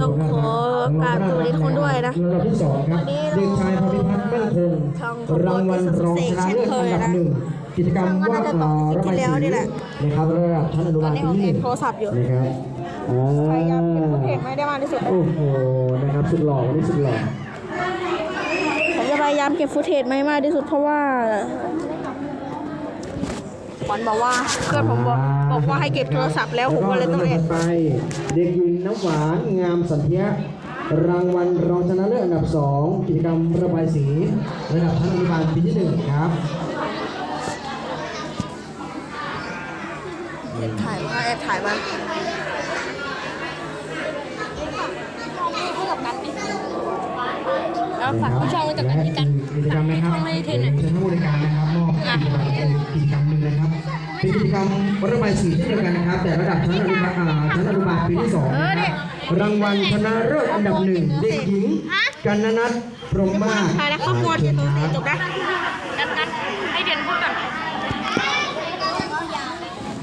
ต้องขอกราบสวัสดีทุกคนด้วยนะลำดับที่สองครับวันนี้เด็กชายพรพิพัฒน์มั่นคงช่องของรางวัลรองชนะเลิศอันดับหนึ่งกิจกรรมวาดช่องก็น่าจะตอบระบายที่แล้วนี่สีแหละนะครับระดับชั้นอนุบาลตอนนี้ผมที่หนึ่งเห็นโทรศัพท์อยู่นะครับอ่าพยายามเก็บฟุตเทจไม่ได้มากที่สุดโอ้โหนะครับสุดหล่อวันนี้สุดหล่อผมจะพยายามเก็บฟุตเทจไม่มากที่สุดเพราะว่าขวัญบอกว่าเพื่อนผมบอก บอกว่าให้เก็บโทรศัพท์แล้วผมก็เลยต้องแอบแวก็ลำดับถัดไป เด็กหญิงน้ำหวานงามสันเทียรางวัลรองชนะเลิศอันดับสองกิจกรรมระบายสี ระดับชั้นอนุบาลปีที่หนึ่งครับแอบถ่ายมาแอบถ่ายมาแล้วฝากผู้ช่องไว้กับกันที่กันกิจกรรมนะครับช่องไม่ได้เทเชินญหน่อยท่านผู้บริการนะครับมอบกิจกรรมเป็นกิจกรรมหนึ่งนะครับ เป็นกิจกรรมระบายสีเช่นเดียวกันนะครับ แต่ระดับชั้นอนุบาลอ่าชั้นอนุบาลปีที่สองนะครับรางวัลชนะเลิศอันดับหนึ่งเด็กหญิงกันนนัทพรหมมาศถ่ายแล้วครอบครัวเทียนตัวสีจบนะนัดนัดให้เดนพูดก่อน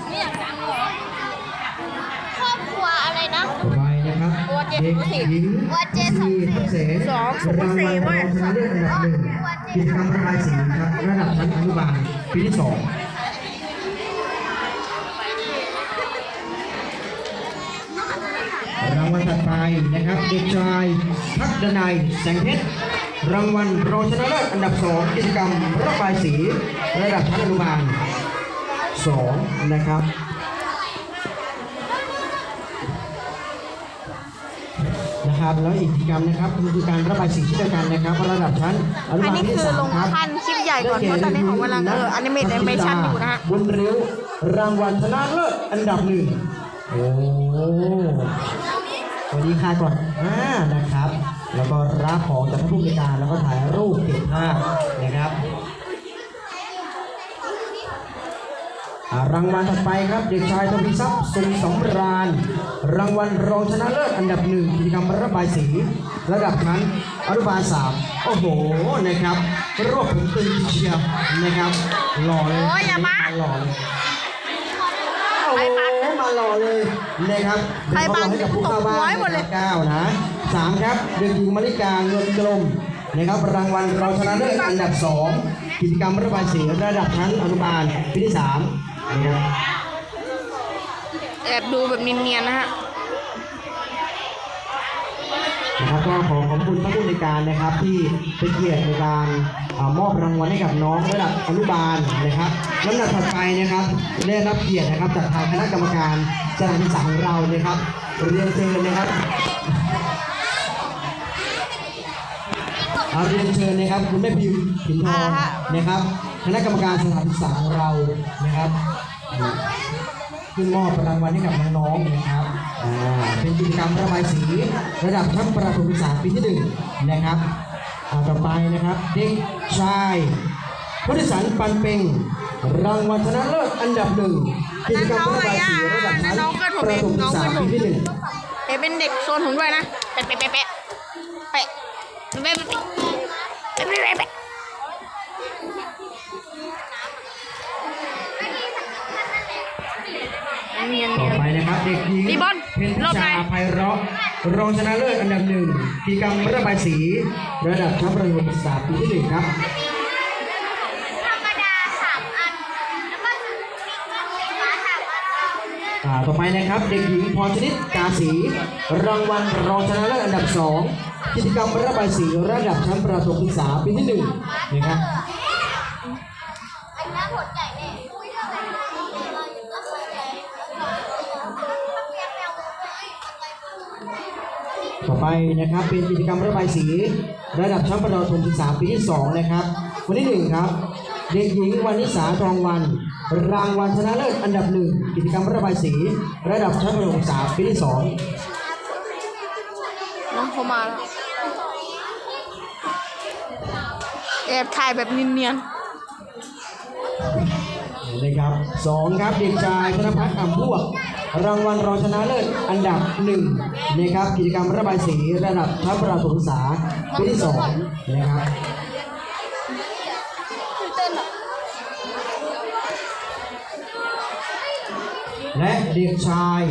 ไม่อยากดังเหรอครอบครัวอะไรนะ ต่อไปนะครับเด็กหญิงวัดเจสองสี่ทับเสนสองสองรางสี่วัลรเว้ยองชนะเลิศอันดับหนึ่งกิจกรรมระบายสีครับระดับชั้นอนุบาลปีที่สองางวัลถัดไปนะครับ เด็กชายทักดนัยแสงเพชรรางวัลรองชนะเลิศอันดับสองกิจกรรมระบายสีระดับชั้นอนุบาลสองนะครับนะครับแล้วอีกกิจกรรมนะครับคือการระบายสีเช่นเดียวกันนะครับระดับชั้นอนุอันบาลนี้ที่คือสาลมงครับ ขั้นคลิปใหญ่ก่อนเพราะตอนนี้ผมกำลังเอออนิเมตแอนิเมชันอยู่นะฮะบนเร็วรางวัลชนะเลิศอันดับหนึ่งโอ้ส วัสดีค่ะก่อนอ่านะครับ แล้วก็รับของจากท่านผู้บริการแล้วก็ถ่ายรูปเก็บภาพนะครับอ่ารางวัลถัดไปครับ เด็กชายทวีทรัพย์สุนสำราญ รางวัลรองชนะเลิศอันดับหนึ่งกิจกรรมระบายสีระดับชั้นอนุบาลสามโอ้โหนะครับรวบผมตึงเชียวนะครับหล่อเลยโอ้ยอย่ามาหล่อเลยโอ้โห มาหล่อเลยนะครับใครบังเดี๋ยวเขาบอกให้กับผู้เข้าบ้าตบหัวให้นหมดเลยเก้านะสามครับเด็กหญิงมาริกาเงินกลมนะครับรางวัลรองชนะเลิศอันดับสองกิจกรรมระบายสีระดับชั้นอนุบาลปีที่สามนะครับแอบดูแบบเนียนๆนะฮะ นะครับก็ขอขอบคุณท่านผู้ในการนะครับที่เป็นเกียรติในการอมอบรางวัลให้กับน้องระดับอนุบาลนะครับลำดับถัดไปนะครับได้รับเกียรตินะครับจากทางคณะกรรมการสถานศึกษาของเรานะครับเรียนเชิญนะครับเอาเรียนเชิญนะครับคุณแม่พิมพ์ผินทองนะครับคณะกรรมการสถานศึกษาของเรานะครับขึ้นมอบรางวัลให้กับน้องๆนะครับ เป็นกิจกรรมระบายสี ระดับชั้นประถมศึกษาปีที่หนึ่งนะครับต่อไปนะครับ เด็กชายพุทธสันปันเปงรางวัลชนะเลิศอันดับหนึ่งกิจกรรมระบายสีระดับชั้นประถมศึกษาปีที่หนึ่งเอะเป็นเด็กโซนผมด้วยนะเป๊ะเป๊ะเป๊ะเป๊ะเป๊ะเป๊ะเป๊ะเป๊ะ ต่อเนียนไปนะครับเด็กหญิงพี่บอลเพ็ญพิรอบไหนชาไพเราะรองชนะเลิศอันดับหนึ่งกิจกรรมระบายสี ระดับชั้นประถมศึกษาปีที่หนึ่งครับธรรมดาสามอันแล้วก็มีก้อนสีฟ้าสามอันอ่าต่อไปนะครับเด็กหญิงพรชนิดกาสีรางวัลรองชนะเลิศอันดับสองกิจกรรมระบายสีระดับชั้นประถมศึกษาปีที่หนึ่งนะครับ ไปนะครับ เป็นกิจกรรมระบายสีระดับชั้นประถมศึกษาปีที่สองนะครับ วันที่หนึ่งครับ เด็กหญิงวานิสาทองวัน รางวัลชนะเลิศอันดับหนึ่งกิจกรรมระบายสี ระดับชั้นประถมศึกษาปีที่สองน้องเขามาแล้วแอบถ่ายแบบเนียนนะครับสองครับเด็กชายธนพัฒน์อ่ำพวก รางวัลรองชนะเลิศอันดับหนึ่ง นะครับกิจกรรมระบายสีระดับชั้นประถมศึกษาปีที่สองนะครับแบบและเด็กชาย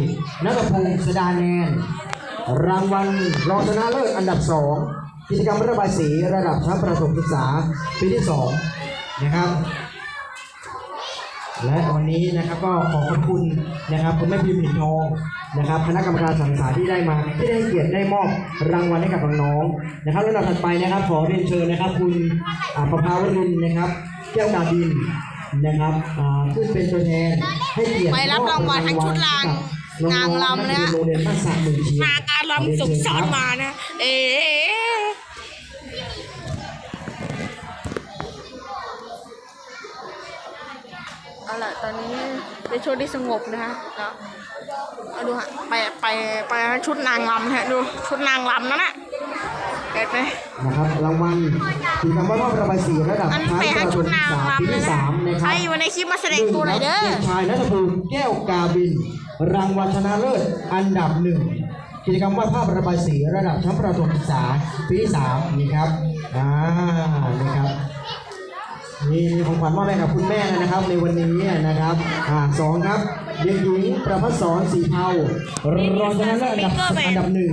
นัทพงศ์สดาแนน รางวัลรองชนะเลิศอันดับสองกิจกรรมระบายสีระดับชั้นประถมศึกษาปีที่สองนะครับ และวันนี้นะครับก็ขอขอบคุณนะครับคุณแม่พิมพ์หินทอง นะครับคณะกรรมการสังสารที่ได้มาที่ได้ให้เกียรติได้มอบรางวัลให้กับน้องๆนะครับลำดับถัดไปนะครับขอเรียนเชิญนะครับ คุณอ่าประภาวรินทร์นะครับแก้วนาบินนะครับอ่าขึ้นเป็นตัวแทนให้เกียรติไปรับรางวัลทั้งชุดรางน้องๆนางรำนะกเรียโรงเรียนบ้านสระหนึ่งเชียงมาการลำสุขสอนมานะ เอ๊ะเอาล่ะตอนนี้เป็นช่วงที่สงบนะฮะแล้ว เอาดูฮะ ไปไปไปชุดนางรำฮะดูชุดนางรำนั่นแหละเห็นไหมนะครับรางวัลกิจกรรมวาดภาพระบายสีระดับอันชั้นไปประฮะถชุมดศึกนางษาปีรำนะที่สามนะคใครัรบอยู่ในคลิปมาแสดงตัวหน่อยเด้อเด็กชายนัทภูมิแก้วกาบิน รางวัลชนะเลิศอันดับหนึ่งกิจกรรมวาดภาพระบายสีระดับชั้นประถมศึกษาปีที่สามนี่ครับอ่านี่ครับนี่ของขวัญมอบให้กับคุณแม่นะครับในวันนี้นะครับอ่าสองครับ เด็กหญิงประพัฒสอนสีเทารองชนะเลิศอันดับอันดับหนึ่ง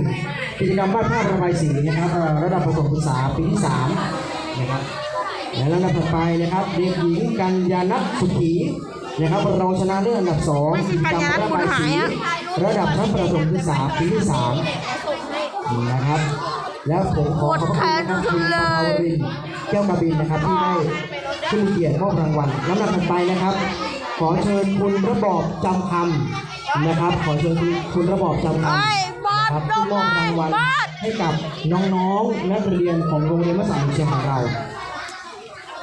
กิจกรรมวาดภาพระบายสีนะครับเอ่อระดับประถมศึกษาปีที่สามนะครับและลำดับถัดไปนะครับ เด็กหญิงกัญญาณสุขีนะครับรองชนะเลิศอันดับสองไม่ใช่กัญญาณคุณหายอะระดับชั้นประถมศึกษาปีที่สามนะครับแล้วผมขอขอบคุณนะครับคุณปภาวรินทร์แก้วกระบินนะครับที่ได้ขึ้นเกียรติมอบรางวัลลำดับถัดไปนะครับ ขอเชิญคุณระบอบจำคำนะครับ ขอเชิญคุณระบอบจำคำเอ้ยบอสครับลที่งมอบมารางวัลบอสให้กับน้องๆนักเรียนของโรงเรียนมัสยิดเชียงของเรา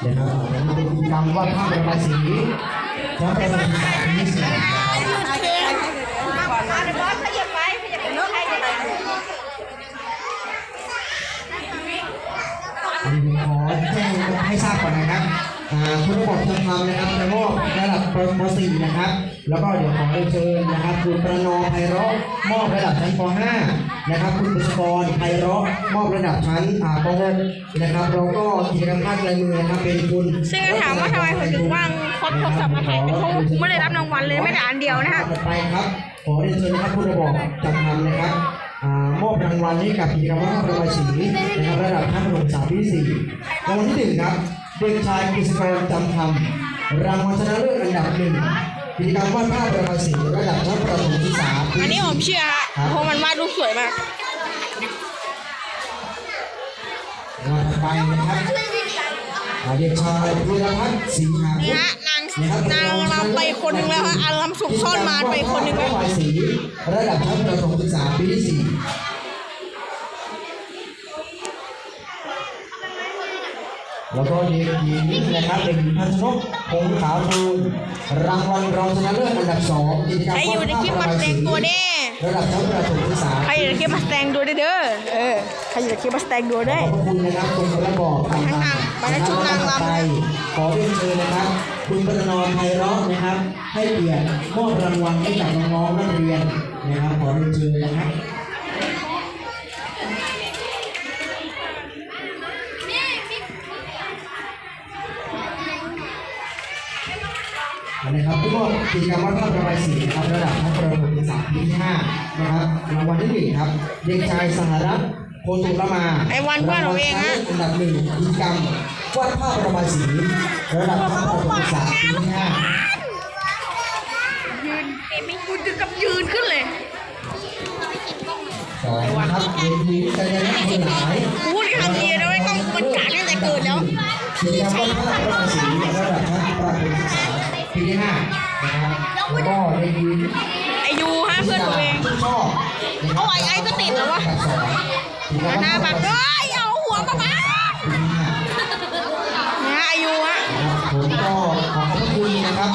เดี๋ยวนะครับเดี๋ยวมันเป็นกิจกรรมวาดภาพระบายสีแล้วประมาณสามยี่สิบอันนี้ผมขอแจ้งให้ทราบก่อนนะครับ อ่าคุณระบบทางธรรมนะครับจะมอบระดับปป .4 นะครับ แล้วก็เดี๋ยวขอเรียนเชิญนะครับคุณประนอมไพเราะมอบระดับชั้นป .5 นะครับ คุณบุษกรไพเราะมอบระดับชั้นอ่าป .6 นะครับเราก็กิจกรรมภาคลายมือนะครับเป็นคุณซึ่งถามว่าทำไมผมถึงว่างครบโทรศัพท์มาถ่ายเพราะว่าผมไม่ได้รับรางวัลเลยไม่แต่อันเดียวนะฮะต่อไปครับขอเรียนเชิญนะครับคุณระบอกจำนำนะครับอ่ามอบรางวัลให้กับกิจกรรมวาดภาพระบายสีนะครับระดับชั้นประถมศึกษาปีที่สี่รางวัลที่หนึ่งครับ เด็กชายกฤษกรจำคำรางวัลชนะเลิศอันดับหนึ่งกิจกรรมวาดภาพระบายสีระดับชั้นประถมศึกษาปีอันที่นี้ผมเชื่อฮะเพราะมันวาดรูปสวยมากรางวัลถัดไปนะครับอ่าเด็กชายพีรพัฒน์ศรีหานี่พุทธฮะนางนะครับนางรำไปคนหนึ่งแล้วฮะอารำสุกซ่อนมารไปคนหนึ่งแล้วฝ่ายสีระดับชั้นประถมศึกษาปีที่สี่ แล้วก็เด็กหญิงนะครับเด็กหญิงพัชนกคงขาวทูลรางวัลรองชนะเลิศอันดับสองกิจกรรมใครอยู่ในคลิปมาแสดงตัวเด้ระดับชั้นประถมศึกษาใครอยู่ในคลิปมาแสดงตัวเด้อเด้อเออใครอยู่ในคลิปมาแสดงตัวขได้อบพระคุณนะครับคุณกระบอกทางทั้งนางไปทั้งชุดนางรำไปขอเรียนเชิญนะครับ คุณประนอมไพเราะนะครับ ให้เกียรติมอบรางวัลให้กับน้องๆนักเรียนนะครับขอเรียนเชิญนะครับ นะครับผู้มอบกิจกรรมวาดภาพระบายสีนะครับระดับชั้นประถมศึกษาปีที่ห้านะครับรางวัลที่หนึ่งครับเด็กชายสหรัฐโพตุลมาไอ้วันเพื่อนเราเองฮะอันดับหนึ่งกิจกรรมวาดภาพระบายสีระดับชั้นประถมศึกษาปีที่ห้ายืนเอ็มกูจะกับยืนขึ้นเลยสองนะครับเด็กหญิงกัญญาณคนหลายพูดคำเดียวนะไม่ต้องมันกาดตั้งแต่เกิดแล้วกิจกรรมวาดภาพระบายสีระดับชั้นประถมศึกษา ปีที่ห้านะครับแล้วก็เด็กหญิงไอยูฮะเพื่อนผมเองชอบเอาไอ้ไอ้ก็ติดแล้ววะหน้าบักเอ้ยเอาหัวมาบ้าเนี่ยฮะไอยูฮะผมก็ขอขอบพระคุณนะครับ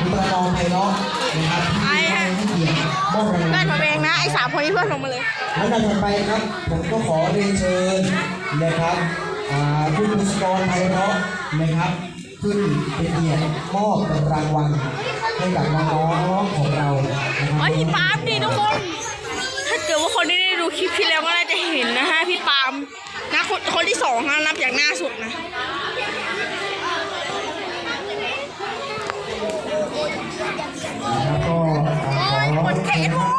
คุณประนอมไพเราะนะครับที่ไอ้ให้ฮะเกียรติมอบรางเพื่วัอนลผมเองนะไอสามคนนี้เพื่อนผมมาเลยลำดับถัดไปครับผมก็ขอเรียนเชิญนะครับอ่าคุณบุษกรไพเราะนะครับ ขึ้นเป็นเกียรติมอบรางวัลให้กับน้องๆของเรานะครับเอ้ยพี่ปาล์มดิทุกคน ถ้าเกิดว่าคนที่ได้ดูคลิปที่แล้วก็น่าจะเห็นนะฮะพี่ปาล์มนะคนคนที่สองฮะนับจากหน้าสุดนะ แล้วก็อ่าขอเชิญนะครับ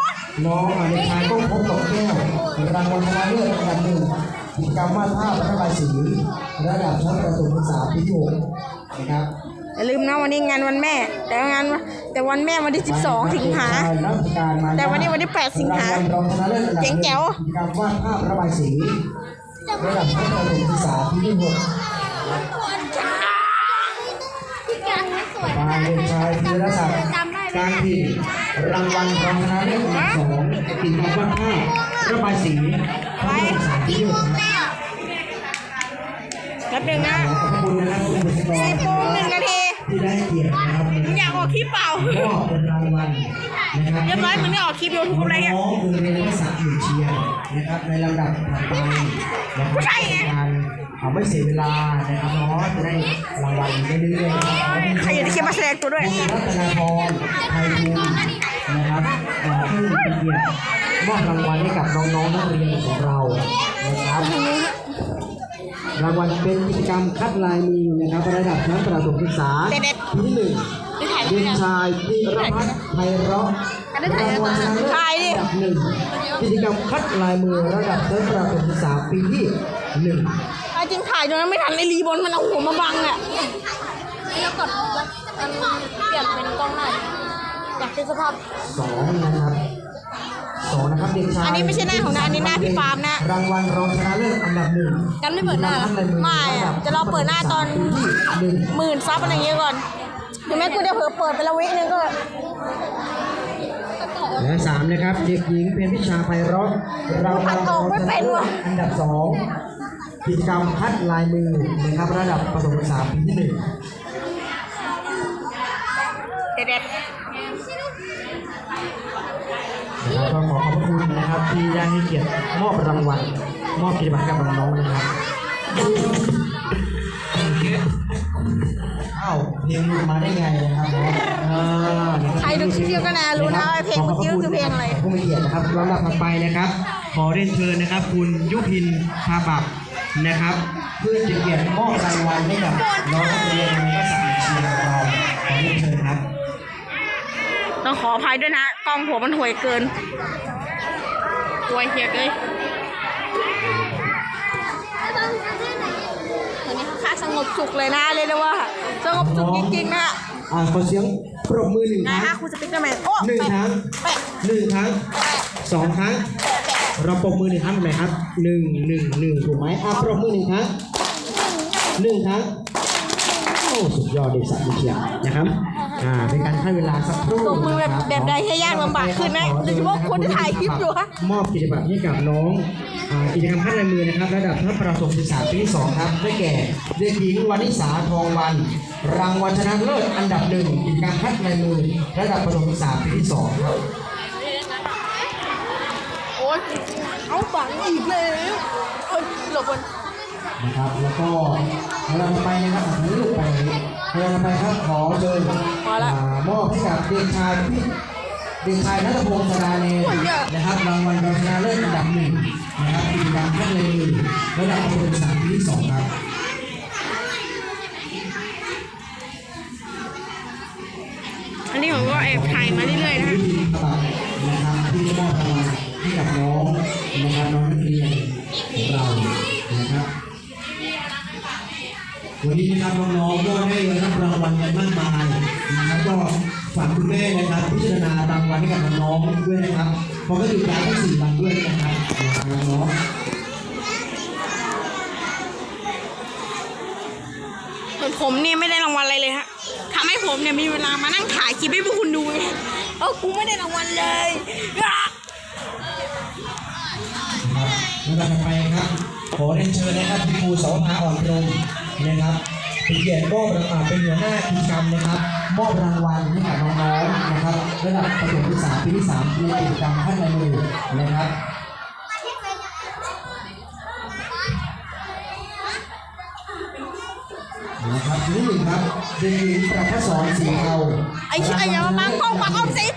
น้องอ่าเด็กชายต้องพบกับแก้วรางวัลชนะเลิศอันดับหนึ่ง กิจกรรมวาดภาพระบายสีระดับชั้นประถมศึกษาปีที่หกนะครับอย่าลืมนะวันนี้งานวันแม่ แต่งานวันแต่วันแม่วันที่ 12 สิงหารับการมาแต่วันนี้วันที่ 8 สิงหารางวัลรองชนะเลิศอันดับหนึ่เจ๋งแจ๋วกิจกรรมวาดภาพระบายสีระดับชั้นประถมศึกษาปีที่หกพี่การไม่สวยทางเด็กชายธีรศักดิ์จำได้ไหมการพิมพ์รางวัลรองชนะเลิศอันดับสองกิจกรรมวาดภาพ ระบายสีชั้นประถมศึกษาปีที่หกครับแป๊บหนึงนะขอบคุณนะครับคุณบุษกรสิบโมงหนึ่งนาทีที่ได้เกียรตินะครับมึงอยากออกคลิปเปล่ามอบเป็นรางวัลนะครับเรียบร้อยมึงได้ออกคลิปยูทูบอะไรเงี้ยน้องๆโรงเรียนวัดสระอยู่เชียงนะครับในลำดับถัดไปนะครับผู้ชายไงการเอาไม่เสียเวลานะครับน้องจะได้รางวัลได้เรื่อยๆนะครับใครอยากได้คลิปมาแสดงตัวด้วยคุณรัตนาพรไทยภูมินะครับเอ่อที่เป็นเกียรติ มอบรางวัลให้กับน้องๆนักเรียนของเรานะครับรางวัลเป็นกิจกรรมคัดลายมือนะครับระดับชั้นประถมศึกษาเด็ดปีที่หนึ่งได้ถ่ายเด็กชายธีรพัฒน์ไพเราะได้ถ่ายรางวัลชนะเลิศถ่ายดิอันดับหนึ่งกิจกรรมคัดลายมือระดับชั้นประถมศึกษาปีที่หนึ่งเอาจริงถ่ายจนไม่ทันไอ้รีบอลมันเอาหัวมาบังอะแล้วกดมันเปลี่ยนเป็นกล้องหน้าอยากเป็นสภาพสองนะครับ สองนะครับเด็กชายอันนี้ไม่ใช่หน้าของนะอันนี้หน้าพี่ปาล์มนะ รางวัลรองชนะเลิศอันดับหนึ่งกันไม่เปิดหน้าเหรอไม่อะจะรอเปิดหน้าตอนปีที่หนึ่งหมื่นซับอะไรอย่างเงี้ยก่อนถึงแม้กูจะเผลอเปิดไปละวินึงก็และสามนะครับเด็กหญิงเพ็ญพิชาไพเราะรางวัลรองชนะเลิศอันดับสองกิจกรรมคัดลายมือนะครับระดับประถมศึกษาปีที่หนึ่งเด็ด นะครับก็ขอขอบพระคุณนะครับที่ได้ให้เกียรติมอบรางวัลมอบกิจบัตรให้กับน้องๆนะครับอ้าวเพลงหลุดมาได้ไงนะครับเนาะอ่านะบใครดูคลิปเดียวกันนะรู้นะว่าเพลงเมื่อกี้คือเพลงอะไรผู้มีเกียรตินะครับลำดับถัดไปนะครับ ขอเรียนเชิญนะครับ คุณยุพินพาบับนะครับ เพื่อจะเกียรติมอบรางวัลให้กับน้องนักเรียนในภาษาเชียงของเราขอเรียนเชิญครับ ต้องขออภัยด้วยนะกล้องผมมันห่วยเกินห่วยเฮียเกยตอนนี้ค่าสงบสุขเลยนะเรียกได้ว่า สงบสุขจริงๆนะอ่าขอเสียงปรบมือหนึ่งคนะรั้ฮะงคุณสปิกเกอร์แมนโอ้หนึ่งแปะครั้งแปะหนึ่งครั้งสองครั้ง เราปรบมือหนึ่งครั้งถูกไหมครับหนึ่งหนึ่งหนึ่งถูกไหมอะปรบมือหนึ่งครั้งหนึ่งครั้งโอ้สุดยอดเด็กสัตว์เชียงนะครับอ่าเป็นการให้เวลาสักครู่ตบมือแบบนะครัแบบใดให้ยากลำบากขึ้นนะโดยเฉพาะคนที่ถ่ายคลิปอยู่ฮะมอบกิจบัตรให้กับน้องอ่ากิจกรรมขั้นลายมือนะครับ ระดับชั้นประถมศึกษาปีที่สองครับได้แก่เด็กหญิงวานิสาทองวัน รางวัลชนะเลิศอันดับหนึ่งกิจกรรมขั้นลายมือ ระดับประถมศึกษาปีที่สองครับโอ๊ยเอาบังอีกแล้วเอ้ยหลบมันนะครับแล้วก็เวลาต่อไปนะครับอะนี้ลูกไป เวลาต่อไปครับขอเชิญอ่ามอบให้กับเด็กชายพี่เด็กชายนัทพงศ์ธนาเนรนะครับรางวัลรองชนะเลิศอันดับหนึ่งนะครับกิจกรรมขั้นเลยระดับประถมศึกษาปีที่สองครับอันนี้ผมก็แอบถ่ายมาเรื่อยๆนะฮะที่นะครับที่มอบรางวัลให้กับน้องนะครับน้องนักเรียนของเรา วันนี้นะครับน้องๆก็ได้รับรางวัลกันมากมายนะครับก็ฝากคุณแม่นะครับพิจารณารางวัลให้กับน้องๆด้วยนะครับเพราะก็อยู่ยาวทั้งสี่วันด้วยนะครับน้องส่วนผมเนี่ยไม่ได้รางวัลอะไรเลยฮะทำให้ผมเนี่ยมีเวลามานั่งถ่ายคลิปให้พวกคุณดูไงเออกูไม่ได้รางวัลเลยอะๆแล้วต่อไปครับขอเรียนเชิญนะครับคุณครูสาวภาอ่อนพรหม นะครับเป็นเกียรติมอบรางวัลเป็นหัวหน้ากิจกรรมนะครับ มอบรางวัลให้กับน้องๆนะครับระดับประถมศึกษาปีที่สามในกิจกรรมขั้นในมือนะครับนะครับนี่หนึ่งครับเด็กหญิงประพัสรสีเทาไอ้ชี่ยอย่ามาบังกล้องบังกล้องสิ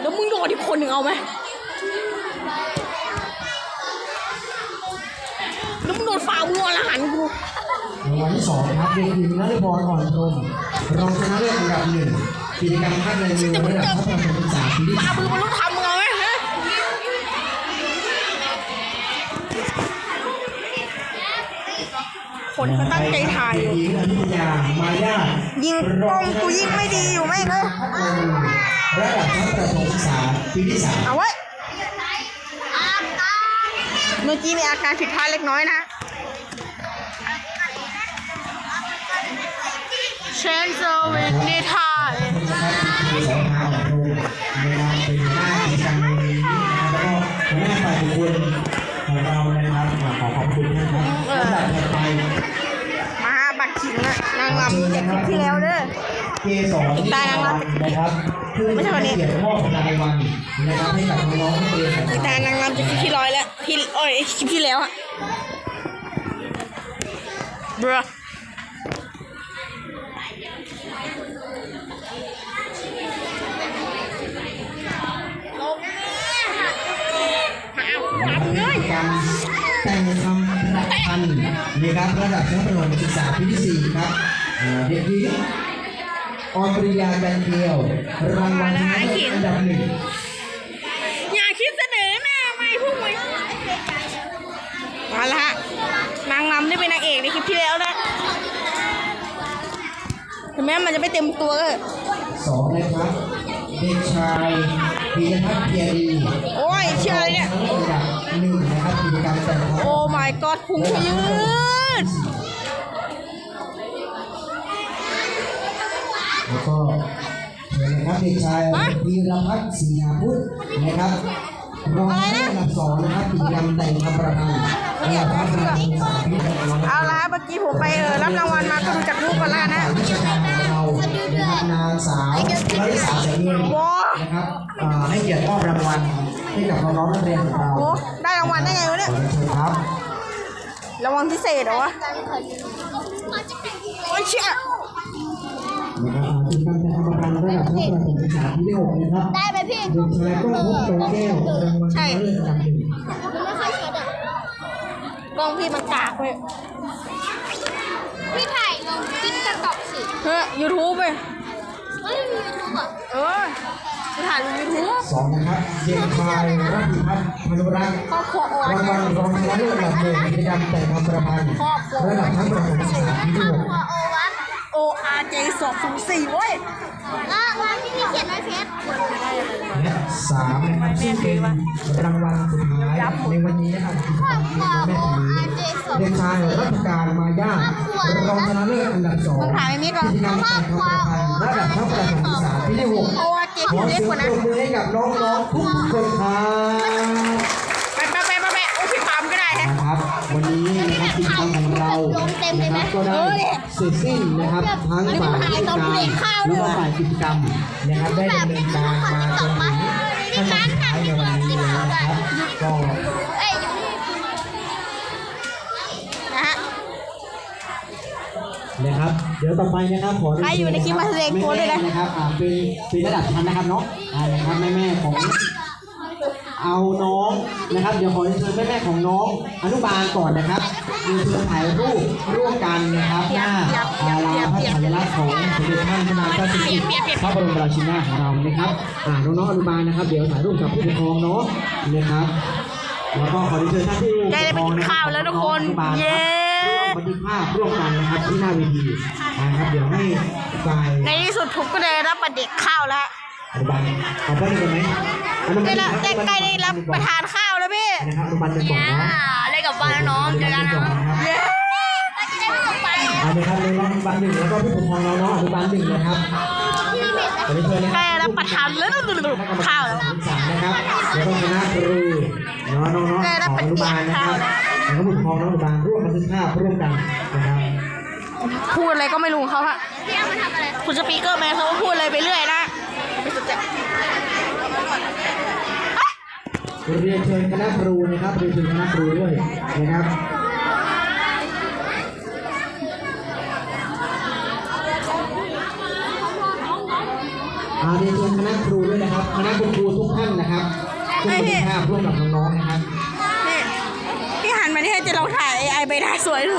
แล้วมึงโดนอีกคนหนึ่งเอาไหม จะฝ่าวัวละหันกูรางวัลที่สองครับเด็กหญิงนัทอลอ่อนพรรองชนะเลิศอันดับหนึ่งกิจกรรมภาพในเมืองระดับพัฒนากษาปีที่ปาปืนมันรู้ทำไงฮะคนก็ตั้งใจถ่ายอยู่มายายิงกล้องกูยิงไม่ดีอยู่ไม่เลยระดับชั้นประถมศึกษาปีที่สามเอาไว้เมื่อกี้มีอาการผิดพลาดเล็กน้อยนะ เชนโซวินนิทายคือสองทางของครูในนามเป็นหน้ากิจกรรมในนี้นะครับแล้วก็หัวหน้าฝ่ายบุคคลของเรานะครับขอขอบคุณนะครับลำดับถัดไปมาฮะบัตรขิงอะนางรำจากคลิปที่แล้วเด้อเกสรที่ตายนะครับคือไม่ใช่คนนี้เกียรติมอบรางวัลนะครับให้กับน้องๆนักเรียนของอีเราตานางรำจากคลิปที่ร้อยแล้วที่โอ้ยคลิปที่แล้วอะบรก แต่งคำประพันธ์นะครับระดับชั้นประถมศึกษาปีที่สี่ครับเอ่อเด็กหญิงออนปริยาจันเทียวรางวัลชนะเลิศอันดับหนึ่งอย่าคิดเสนอหน้าไม่พุ่งไปมาละฮะนางรำได้เป็นนางเอกในคลิปที่แล้วนะถึงแม้มันจะไม่เต็มตัวก็เถอะสองนะครับเด็กชายพีรพัฒน์เพียรีโอ้ยเชื่ออะไรเนี่ยอันดับหนึ่ง โอ้ my god พุงขยืดแล้วก็เชิญนะครับเด็กชายพีรพัฒน์ศรีนาพุทธนะครับรองอันดับสองนะครับกิจกรรมแต่งคำประพันธ์ระดับชั้นประถมศึกษาปีที่สองเอาละเมื่อกี้ผมไปเออรับรางวัลมาก็ดูจากรูปกันแล้วกันนะวิชาการของเรานะครับนางสาววริษาแสงเงินว้านะครับเอ่อให้เกียรติมอบรางวัล ให้กับน้องๆนักเรียนของเราโอ้ได้รางวัลได้ไงวะเนี่ยขอเรียนเชิญครับรางวัลพิเศษเหรอวะโอ้ยเชี่ยนะครับกิจกรรมแต่งคำประพันธ์ระดับชั้นประถมศึกษาปีที่หกนะครับได้ไหมพี่เด็กชายก้องพบโตแก้วรางวัลชนะเลิศอันดับหนึ่งมันไม่ค่อยชัดอะกล้องพี่มันกากเว้ยพี่ถ่ายลงติ๊กต็อกสิเฮ้ยยูทูบเว้ยไม่มียูทูบอะเออ ไปถ่ายลงยูทูบสองนะครับเด็กชายรัตติพัฒน์มนุรักษ์ครอบครัวโอรางวัลรองชนะเลิศอันดับหนึ่งกิจกรรมแต่งคำประพันธ์ระดับชั้นประถมศึกษาปีที่หก หัวโอวัตโออาร์เจสองศูนย์สี่เว้ยอะร้านที่นี่เขียนไว้เพชรและสามนะครับซึ่งเป็นรางวัลสุดท้ายในวันนี้นะครับกิจกรรมที่แม่คนนี้เด็กชายรัชการมายารองชนะเลิศอันดับสองถ่ายไม่มิดหรอกิจกรรมแต่งคำประพันธ์ระดับชั้นประถมศึกษาปีที่หกโออาร์เจขอเล็กเสียงกว่าปนะรบมือให้กับน้องๆทุกคนครับ วันนี้นะครับกิจกรรมของเรานะครับก็ได้เสร็จสิ้นนะครับทั้งฝ่ายราชการแล้วก็ฝ่ายกิจกรรมนะครับได้ดำเนินการมาจนถึงขั้นตอนสุดท้ายในวันนี้แล้วนะครับก็เอ้ยอยู่นี่นะฮะนะครับ เดี๋ยวต่อไปนะครับขอใครอยู่ในคลิปมาแสดงตัวด้วยนะแม่ๆนะครับอ่าเป็นเป็นระดับชั้นนะครับเนาะอ่านะครับแม่แม่ๆของ เอาน้องนะครับ เดี๋ยวขอเชิญแม่แม่ๆของน้องอนุบาลก่อนนะครับเรียนเชิญถ่ายรูปร่วมกันนะครับหน้าอาลาพระสัญลักษณ์ของสมเด็จพระนางเจ้าสิริกิติ์พระบรมราชินีของเรานะครับอ่าน้องๆอนุบาลนะครับ เดี๋ยวถ่ายรูปกับผู้ปกครองเนาะนะครับแล้วก็ขอเชิญท่านผู้ปกใกล้ได้คไปรองกินนะครัข้าวบแล้วทุกคนองๆอนุบาลเย้ครับร่วมบันทึกภาพร่วมกันนะครับที่หน้าเวทีนะครับเดี๋ยวให้ฝ่ายในที่สุดผมก็ได้รับบัตรเด็กข้าวแล้ว อนุบาลเอาป้อนกันไหมอนุบาได้ลละได้ใกล้ได้รับประทานข้าวแล้วพี่นะครับอนุบาลเป็นก่อนเนาะเล่นกับบ้านน้องเจอกันนะเย้เอาเลยครับเลยน้องอนุบาลหนึ่งแล้วก็ผู้ปกครองน้องๆอนุบาลหนึ่งนะครับขอเชิญนะคได้รับรับประทานแล้วข้าวแล้วสามนะครับแล้วก็คณะครูน้องน้องๆของอนุบาลนะครับแล้วก็ผู้ปกครองน้องอนุบาลร่วมบันทึกภาพร่วมกันนะครับพูดอะไรก็ไม่รู้ของเขาฮะพี่เอามาทำอะไรคุณสปีกเกอร์แมนเขาก็พูดอะไรไปเรื่อยนะไม่สนใจ เรียนเชิญคณะครูนะครับเรียนเชิญคณะครูด้วยนะครับอาเรียนเชิญคณะครูด้วยนะครับคณะคุณครูทุกท่านนะครับช่วยบันทึกภาพร่วมกับน้องๆนะครับพี่หันมาที่ให้จะลองถ่าย AI ใบหน้าสวยดูดูรู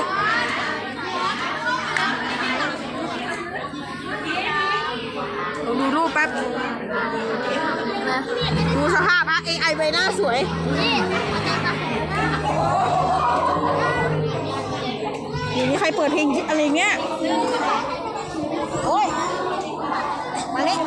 ปแป๊บดูสภาพฮะ AI ใบหน้าสวย อย่างนี้ใครเปิดเพลงอะไรเงี้ย โอ้ย มาเลย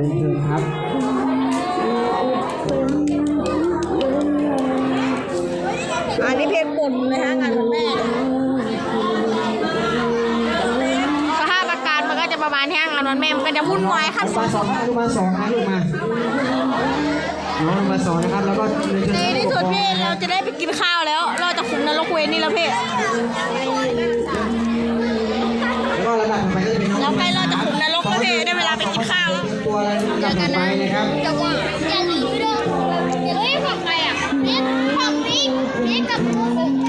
รับขอเรียนเชิญครับอันนี้เพลงบ่นนะฮะงานวันแม่สภาพอากาศมันก็จะประมาณนี้งานวันแม่มันก็จะวุ่นวายอขั้นนุสุบาดลสองครับอนุบาลสองครับลูกมาน้องอนุบาลสองนะครับแล้วก็เรียนเชิญในที่สุดพี่เราจะได้ไปกินข้าวแล้ว เราจะขุนนรกเวรนี่แล้วพี่ อะไรกลับไปนะครับจะว่าจะหนีไปด้วยเฮ้ยของใครอะเนี่ยของนี่นี่กับโมโห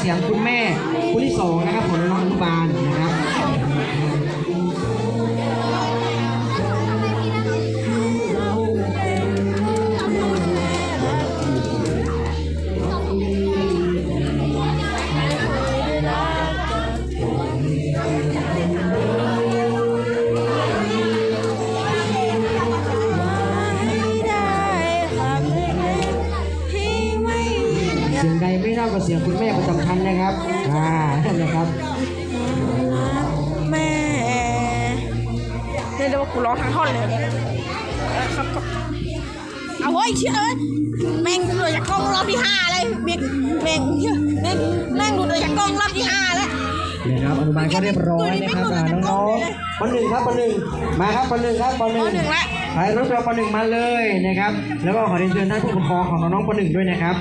เสียงคุณแม่คนที่สองนะครับของน้องอนุบาลนะครับ เท่ากับเสียงคุณแม่ประจำชั้นนะครับอ่านั่นนะครับแม่เรียกได้ว่ากูร้องทั้งท่อนเลยครับก็เอาเว้ยเชื่อเอ้ยแม่งดูจากกล้องรอบที่ห้าเลยแม่งแม่งเชื่อแม่งแม่งดูจากกล้องรอบที่ห้าแล้วนะครับอนุบาลก็เรียบร้อยนะครับอ่าน้องๆปหนึ่งครับปหนึ่งมาครับปหนึ่งครับปหนึ่งปหนึ่งละ ใครรถเราปหนึ่งมาเลยนะครับ แล้วก็ขอเรียนเชิญท่านผู้ปกครองของน้องๆปหนึ่งด้วยนะครับ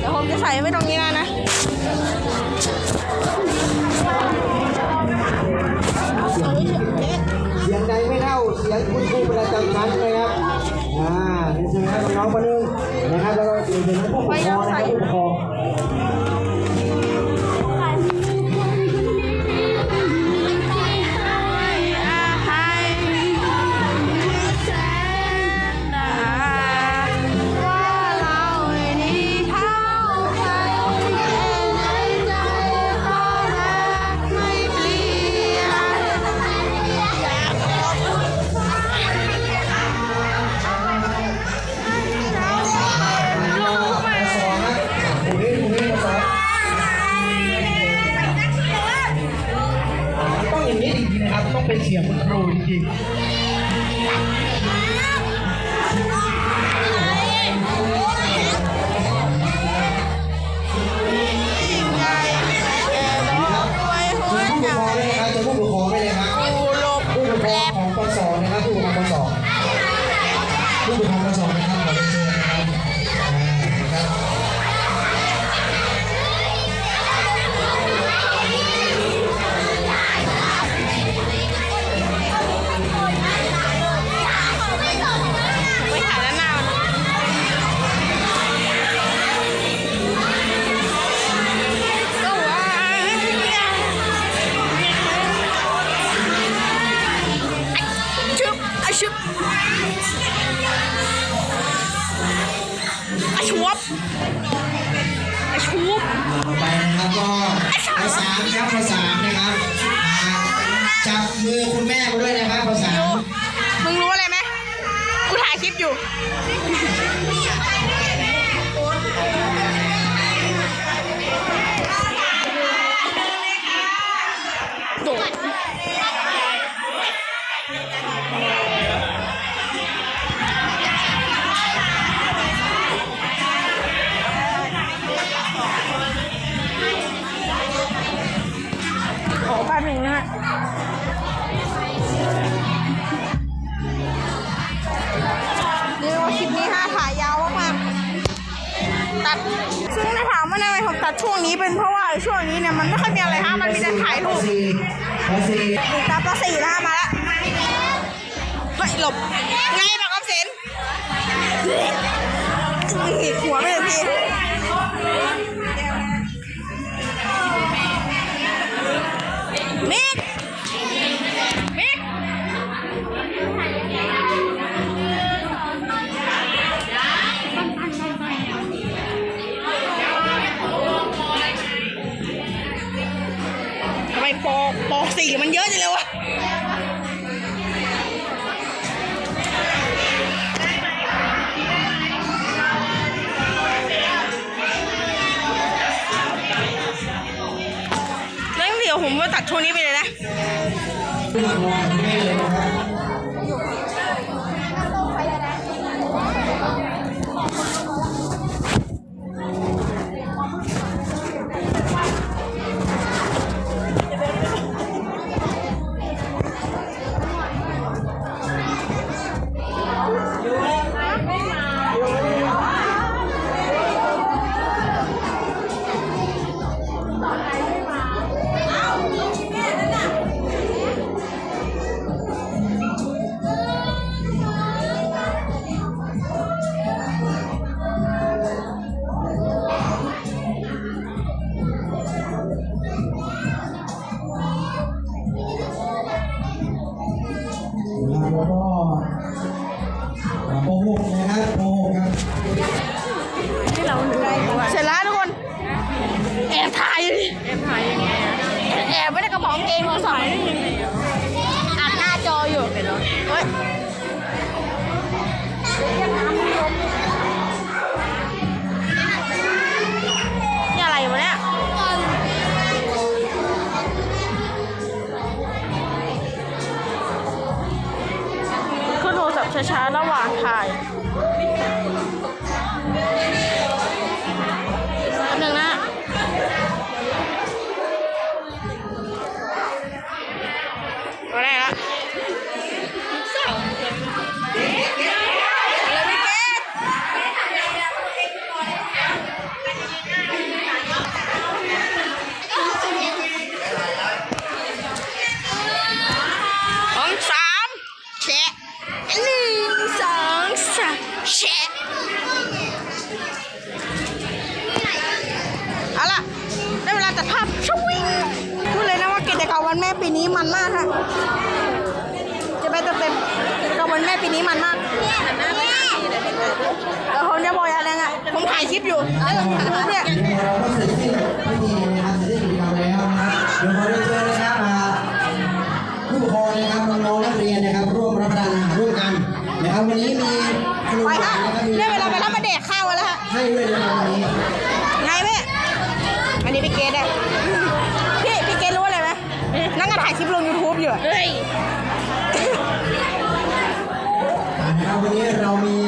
เดี๋ยวผมจะใส่ไว้ตรงนี้นะนะเสียงใดไม่เท่าเสียงคุณครูประจำชั้นนะครับอ่าเรียนเชิญครับน้องๆปหนึ่งนะครับแล้วก็เรียนเชิญท่านผู้ปกครองนะครับผู้ปกครองต้อง นะค ชึบไอชูบไอชูบต่อไปนะครับก็ภาษาครับภาษานะครับจับมือคุณแม่มาด้วยนะครับภาษามึงรู้อะไรไหมกูถ่ายคลิปอยู่ ตัด ซึ่งถ้าถามว่าทำไมผมตัดช่วงนี้เป็นเพราะว่าช่วงนี้เนี่ยมันไม่ค่อยมีอะไรฮะมันมีแต่ถ่ายรูปสี่ปสี่ตาปสี่นะมาล้วเฮ้ยหลบไงดอกออมสินหัวไม่ถึงทีมิก วันแม่ปีนี้มันมากฮะจะไปเต็มๆกิจกรรมวันแม่ปีนี้มันมากเออผมจะบอกอะไรไงผมถ่ายคลิปอยู่เนี่ยเราก็เสร็จสิ้นพิธีนะครับเสร็จสิ้นกิจกรรมแล้วนะครับเดี๋ยวขอเรียนเชิญนะครับผู้ปกครองนะครับน้องๆนักเรียนนะครับ ร่วมรับประทานอาหารร่วมกันนะครับวันนี้มีขนมไปหวาฮะน เฮ้ย นะครับวันนี้เรามี